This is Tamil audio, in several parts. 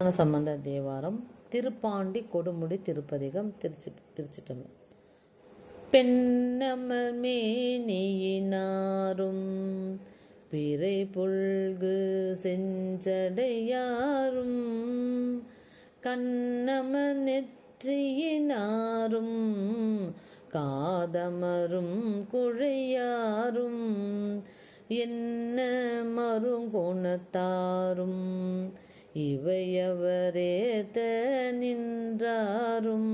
சம்பந்த தேவாரம் திருப்பாண்டி கொடுமுடி திருப்பதிகம் திருச்சி திருச்சிட்டம்பலம் பெண்ணமர் மேனியினாரும் பிறை புல்கு செஞ்சடையாரும் கண்ணமர் நெற்றியினாரும் காதமரும் குழையாரும் என்ன மருங்குணத்தாரும் இவையவரேத்த நின்றாரும்.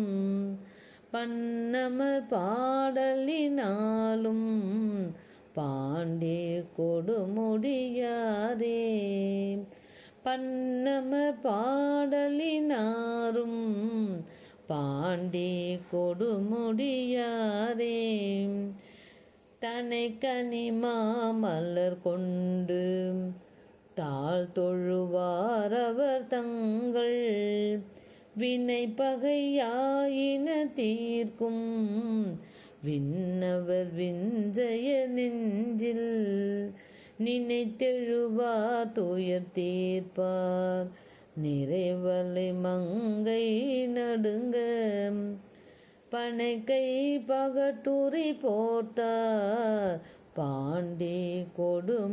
பன்னமர் பாடலினாலும் பாண்டே கொடுமுடியாரே பன்னமர் பாடலினாரும் பாண்டே கொடுமுடியாரே தனை கனிமா மலர் கொண்டு தாழ் தொழுவார் அவர் தங்கள் வினை பகையாயின தீர்க்கும். விண்ணவர் விஞ்சய நெஞ்சில் நினைத்தெழுவார் துயர் தீர்ப்பார். நிறைவலை மங்கை நடுங்க பனைக்கை பகட்டுரை போர்த்தார் பாண்டி கொடுமுடியாரே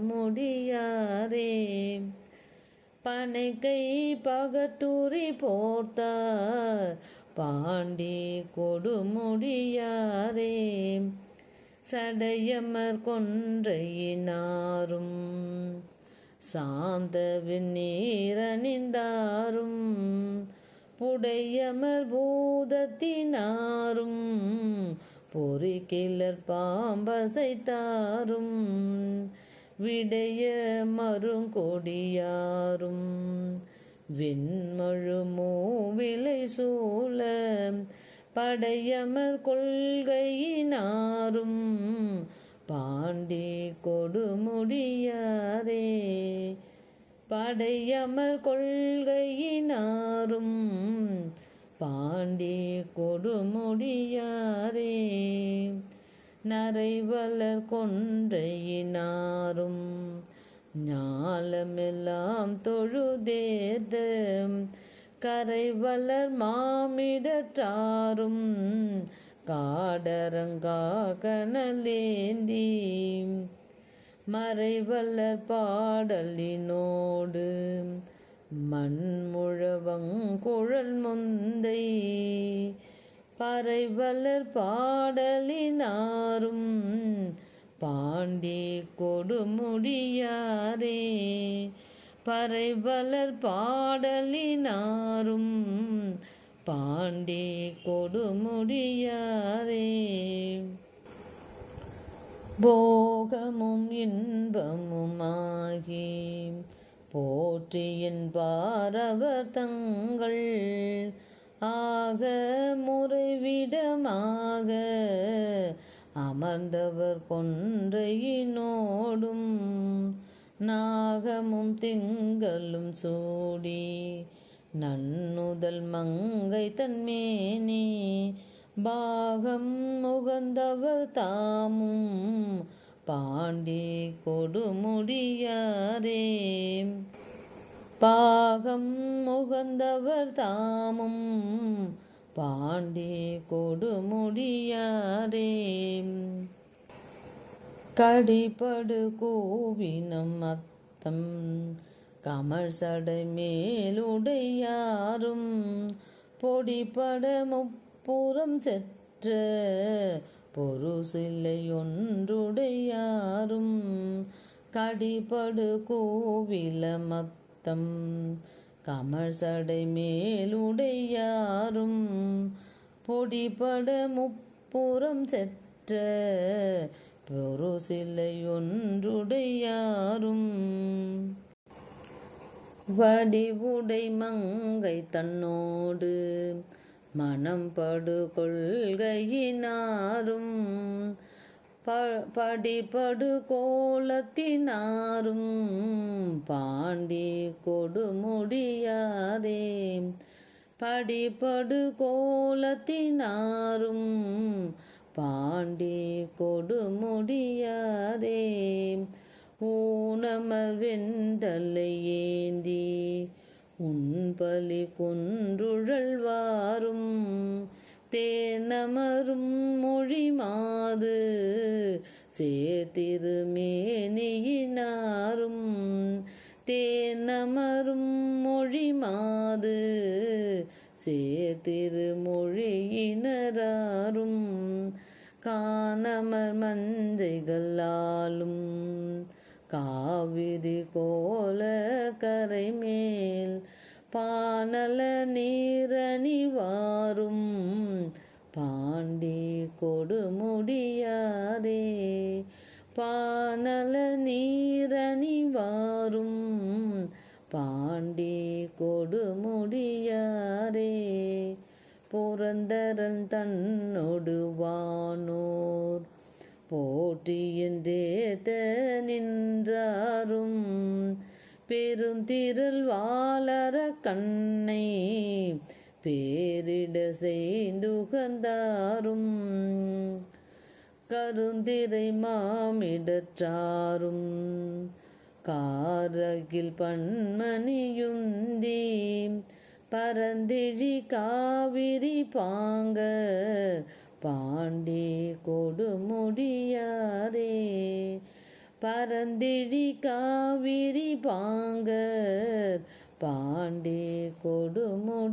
பனைக்கை பகத்தூரி போர்த்தார். பாண்டி கொடுமுடியாரே சடையமர் கொன்றையினாரும். சாந்தவின் நீரணிந்தாரும். புடையமர் பூதத்தினாரும். பொறிக்கிலர் பாம்பசைத்தாரும் விடைய மருங்கொடியாரும் விண்மழுமோ விலை சூழ படையமர் கொள்கையினாரும். பாண்டி கொடுமுடியாரே படையமர் கொள்கையினாரும். பாண்டி கொடுமுடியாரே நரைவலர் கொன்றையினாரும் ஞாலமெல்லாம் தொழுதேத கரைவலர் மாமிடற்றாரும் காடரங்கா கனலேந்தி. மறைவல்லர் பாடலினோடு மண்முழவங்குழல் முந்தை பறைவலர் பாடலினாரும் பாண்டி கொடுமுடியாரே பறைவலர் பாடலினாரும் பாண்டி கொடுமுடியாரே. போகமும் இன்பமுமாகி போற்றியின் பாரவர் தங்கள் ஆக முறைவிடமாக அமர்ந்தவர் கொன்றையினோடும் நாகமும் திங்களும் சூடி நன்னுதல் மங்கை தன்மேனி பாகம் முகந்தவர் தாமும் பாண்டி கொடுமுடியாரே பாகம் முகந்தவர் தாமும் பாண்டி கொடுமுடியாரே கடிபடு கோவினம் அத்தம் கமல் சடை மேலுடையாரும் பொடிபட முப்புறம் செற்ற பொருசில்லை ஒன்றுடையாரும் கடிபடு கோவில மத்தம் கமல் சடை மேலுடையாரும் பொடிபட முப்புறம் செற்ற பொருசில்லை ஒன்றுடையாரும் வடிவுடை மங்கை தன்னோடு மனம் படு கொள்கையினாரும் படிபடு கோலத்தினாரும் பாண்டி கொடுமுடியாரே படிபடு கோலத்தினாரும் பாண்டி கொடுமுடியாரே ஊனமர் வெண்டலை ஏந்தி உன்பலி குன்றுழல்வாரும் தேனமரும் மொழி மாது சேர்த்திருமேனியினாரும் தேனமரும் மொழி மாது சேர்த்திருமொழியினராரும் காணமர் மஞ்சைகளாலும் காவிரி கோல கரைமேல் பானல நீரணி வாரும். பாண்டி கொடுமுடியாரே பானல நீரணி வாரும். பாண்டி கொடுமுடியாரே புரந்தரன் தன்னொடு வானோர். போற்றியன்றேத்த நின்றாரும். பெருந்திரள் வாழற கண்ணை பேரிட செய்துகந்தாரும் கருந்திரை மாமிடற்றாரும் காரகில் பண்மணியுந்தி பரந்திழி காவிரி பாங்க பாண்டி கொடுமுடியாரே பரந்திழி காவிரி பாங்கர் பாண்டி கொடுமுடியாரே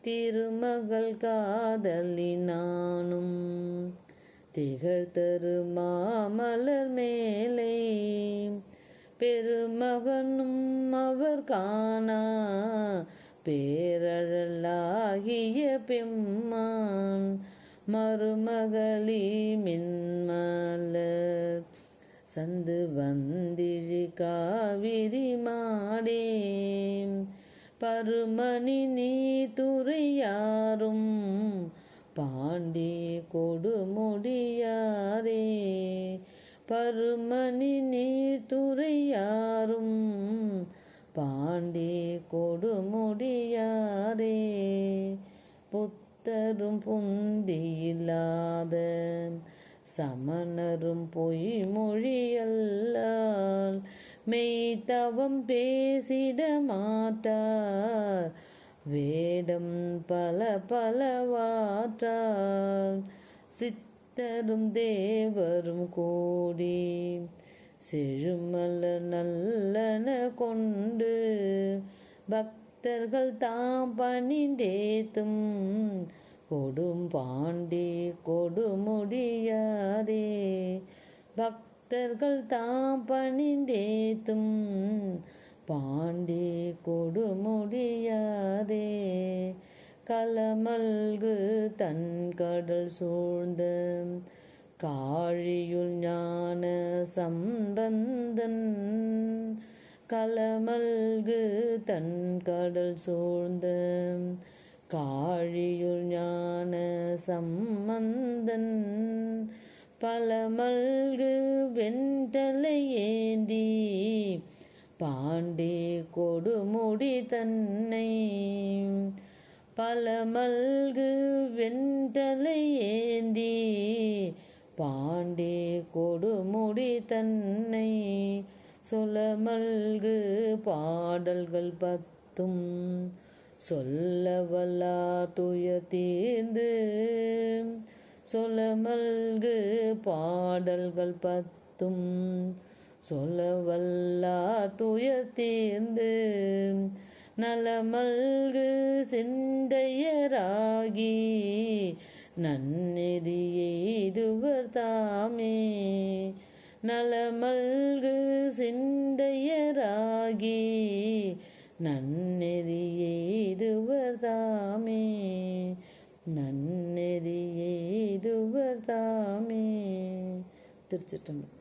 திருமகள் காதலி நானும் திகழ்தரு மாமலர் மேலே. பெருமகனும் அவர் காணா பேரழலாகிய பெம்மான் மருமகளி மின்மலர் சந்து வந்திழி காவிரி மாடே பருமணி நீ துறையாரும் பாண்டி கொடுமுடியாரே பருமணி நீ துறையாரும் பாண்டி கொடுமுடியாரே புத்தரும் புந்தியில்லாத சமணரும் பொய் மொழியல்லால் மெய்தவம் பேசிட மாட்டார். வேடம் பல பலவாற்றார் சித்தரும் தேவரும் கூடி செழுமல நல்லன கொண்டு பக்தர்கள் தாம் பணிந்தேத்தும் கொடும் பாண்டி கொடுமுடியாரே பக்தர்கள் தாம் பணிந்தேத்தும் பாண்டி கொடுமுடியாரே கலமல்கு தன் கடல் சூழ்ந்த காழியுள் ஞான சம்பந்தன். கலமல்கு தன் கடல் சூழ்ந்த காழியுள் ஞான சம்பந்தன் பலமல்கு வெண்டலை ஏந்தி பாண்டி கொடுமுடி தன்னை பலமல்கு வெண்டலை ஏந்தி பாண்டி கொடுமுடி தன்னை சொலமல்கு பாடல்கள் பத்தும் சொல்ல வல்லார் துய தீர்ந்து சொலமல்கு பாடல்கள் பத்தும் சொல்ல வல்லார் துய தீர்ந்து நலமல்கு சிந்தையராகி நன்னெறி எய்துவர் தாமே நலமல்கு சிந்தையராகி நன்னெறி எய்துவர் தாமே நன்னெறி தாமே திருச்சிட்டம்பலம்